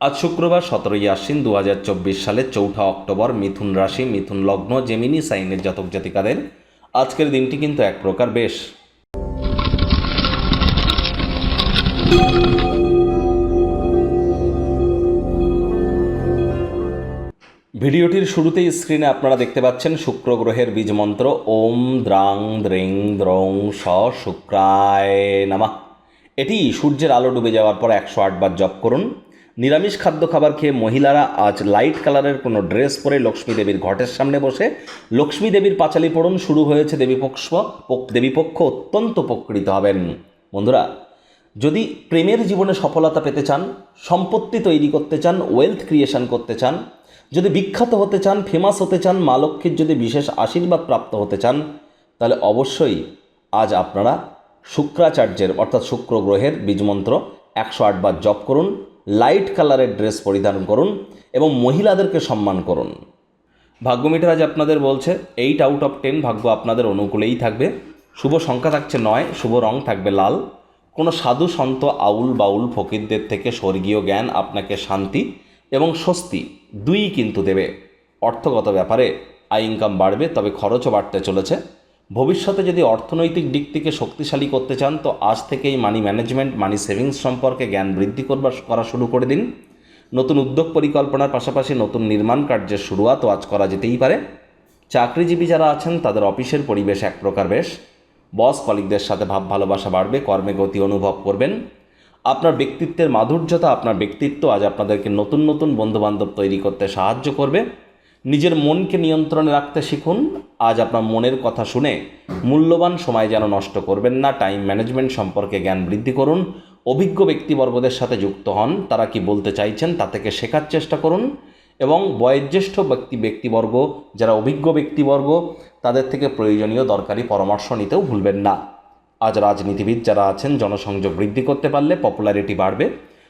আজ শুক্রবার সতেরোই আশ্বিন দু হাজার চব্বিশ সালের চৌঠা অক্টোবর মিথুন রাশি, মিথুন লগ্ন, জেমিনি, সাইনের জাতক জাতিকাদের আজকের দিনটি কিন্তু এক প্রকার বেশ। ভিডিওটির শুরুতেই স্ক্রিনে আপনারা দেখতে পাচ্ছেন শুক্র গ্রহের বীজ মন্ত্র, ওম দ্রাং দ্রিং দ্রং স শুক্রায় নামা। এটি সূর্যের আলো ডুবে যাওয়ার পর একশো আটবার জপ করুন। নিরামিষ খাদ্য খাবার খেয়ে মহিলারা আজ লাইট কালারের কোনো ড্রেস পরে লক্ষ্মী দেবীর ঘটের সামনে বসে। লক্ষ্মী দেবীর পাঁচালি পড়ুন, শুরু হয়েছে দেবীপক্ষ দেবীপক্ষ অত্যন্ত উপকৃত হবেন। বন্ধুরা, যদি প্রেমের জীবনে সফলতা পেতে চান, সম্পত্তি তৈরি করতে চান ওয়েলথ ক্রিয়েশন করতে চান, যদি বিখ্যাত হতে চান ফেমাস হতে চান, মা লক্ষ্মীর যদি বিশেষ আশীর্বাদ প্রাপ্ত হতে চান, তাহলে অবশ্যই আজ আপনারা শুক্রাচার্যের, অর্থাৎ শুক্র গ্রহের বীজমন্ত্র একশো আটবার জপ করুন। লাইট কালারের ড্রেস পরিধান করুন এবং মহিলাদেরকে সম্মান করুন। ভাগ্য মিটার আজ আপনাদের বলছে এইট আউট অফ টেন ভাগ্য আপনাদের অনুকূলেই থাকবে। শুভ সংখ্যা থাকছে নয়, শুভ রং থাকবে লাল। কোনো সাধু সন্ত, আউল, বাউল, ফকিরদের থেকে স্বর্গীয় জ্ঞান আপনাকে শান্তি এবং স্বস্তি দুই কিন্তু দেবে। অর্থগত ব্যাপারে আয় ইনকাম বাড়বে, তবে খরচও বাড়তে চলেছে। ভবিষ্যতে যদি অর্থনৈতিক দিক থেকে শক্তিশালী করতে চান, তো আজ থেকেই মানি ম্যানেজমেন্ট মানি সেভিংস সম্পর্কে জ্ঞান বৃদ্ধি করবার, করা শুরু করে দিন। নতুন উদ্যোগ পরিকল্পনার পাশাপাশি নতুন নির্মাণ কার্যের শুরুয়াতও আজ করা যেতেই পারে। চাকরিজীবী যারা আছেন, তাদের অফিসের পরিবেশ এক প্রকার বেশ। বস কলিকদের সাথে ভাব ভালোবাসা বাড়বে, কর্মে গতি অনুভব করবেন। আপনার ব্যক্তিত্বের মাধুর্যতা, আপনার ব্যক্তিত্ব আজ আপনাদেরকে নতুন নতুন বন্ধুবান্ধব তৈরি করতে সাহায্য করবে। নিজের মনকে নিয়ন্ত্রণে রাখতে শিখুন। আজ আপনার মনের কথা শুনে মূল্যবান সময় যেন নষ্ট করবেন না। টাইম ম্যানেজমেন্ট সম্পর্কে জ্ঞান বৃদ্ধি করুন। অভিজ্ঞ ব্যক্তিবর্গদের সাথে যুক্ত হন। তারা কি বলতে চাইছেন তা থেকে শেখার চেষ্টা করুন। এবং বয়োজ্যেষ্ঠ ব্যক্তি, ব্যক্তিবর্গ, যারা অভিজ্ঞ ব্যক্তিবর্গ, তাদের থেকে প্রয়োজনীয় দরকারি পরামর্শ নিতেও ভুলবেন না। আজ রাজনীতিবিদ যারা আছেন, জনসংযোগ বৃদ্ধি করতে পারলে পপুলারিটি বাড়বে।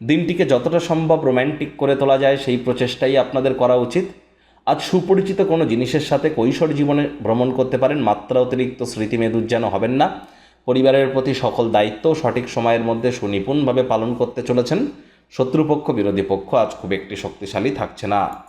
দিনটিকে যতটা সম্ভব রোম্যান্টিক করে তোলা যায়, সেই প্রচেষ্টাই আপনাদের করা উচিত। আজ সুপরিচিত কোনো জিনিসের সাথে কৈশোর জীবনে ভ্রমণ করতে পারেন, মাত্রা অতিরিক্ত স্মৃতিমেদুর যেন হবেন না। পরিবারের প্রতি সকল দায়িত্ব সঠিক সময়ের মধ্যে সুনিপুণভাবে পালন করতে চলেছেন। শত্রুপক্ষ, বিরোধী পক্ষ আজ খুব একটি শক্তিশালী থাকছে না।